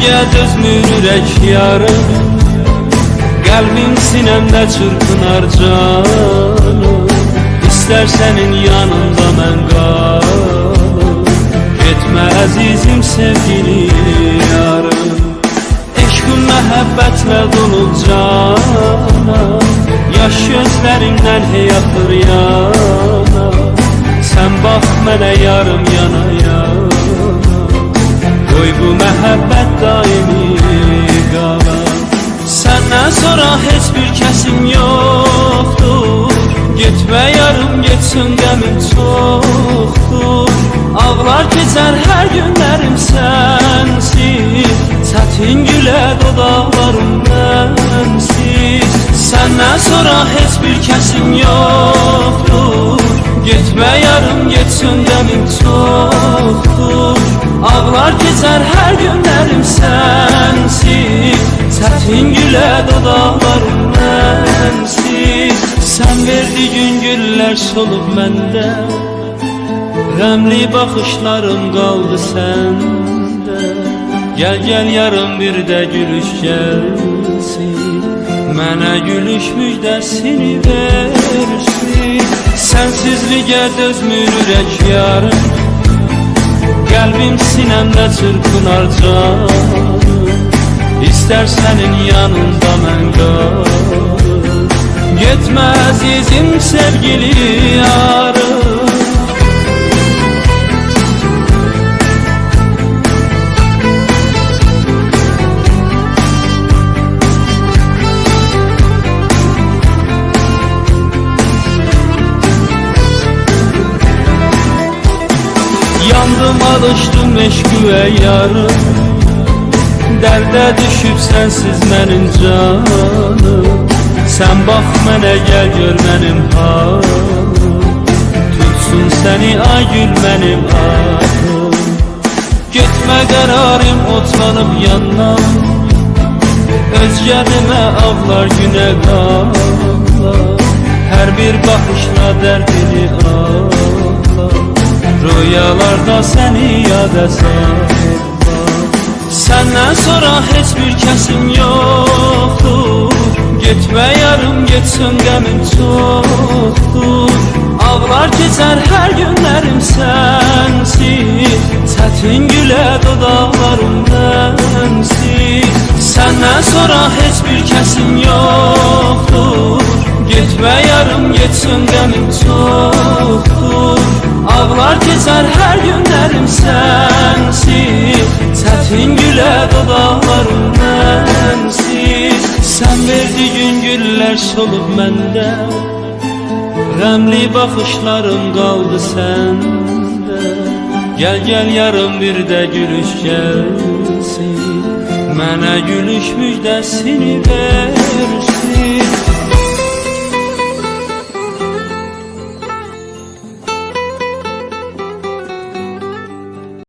Sensizliğe dözmür ürək yarım Qəlbim sinəmdə çırpınar canım. İstər sənin yanında mən qalım Getmə əzizim sevgili yarım Eşqin məhəbbətlə dolub cana Yaş gözlərimdən hey axır yana Sən bax mənə yarım yana yana Qoy bu məhəbbət daimi qalar Səndən sonra heç bir kəsim yoxdur. Getmə yarım getsin qəmim çoxdur. Ağlar keçər hər günlərim sənsiz. Çətin gülə dodaqlarım mənsiz Səndən sonra heç bir kəsim yoxdur. Getmə yarım getsin qəmim çoxdur Dodaqlarım mənsiz Sən verdiyin güllər solub məndə Qəmli baxışlarım qaldı səndə Gəl gəl yarım bir də gülüş gəlsin Mənə gülüş müjdəsini versin. Sənsizliyə dözmür ürək yarım Qəlbim sinəmdə çırpınar canım İstər sənin yanında mən qalım Getmə əzizim sevgili yarım Yandım alışdım eşküve yarım Dərdə düşüb sənsiz mənim canım. Sən bax mənə gəl gör mənim halım Tutsun səni ay gül mənim ahım Getmə qərarım otlanıb yandan Özgərimə ağlar günə qallar Hər bir baxışla dərdini ağlar Rüyalarda səni yada sallar Səndən sonra heç bir kəsim yoxdur Getmə yarım getsin qəmim çoxdur Ağlar keçər hər günlərim sənsiz Çətin gülə dodaqlarım mənsiz Səndən sonra heç bir kəsim yoxdur Getmə yarım getsin qəmim çoxdur Ağlar keçər hər günlərim sənsiz Dodaqlarım mənsiz Sən verdiyin güllər solub məndə Qəmli baxışlarım qaldı səndə Gəl gəl yarım bir də gülüş gəlsin Mənə gülüş müjdəsini versin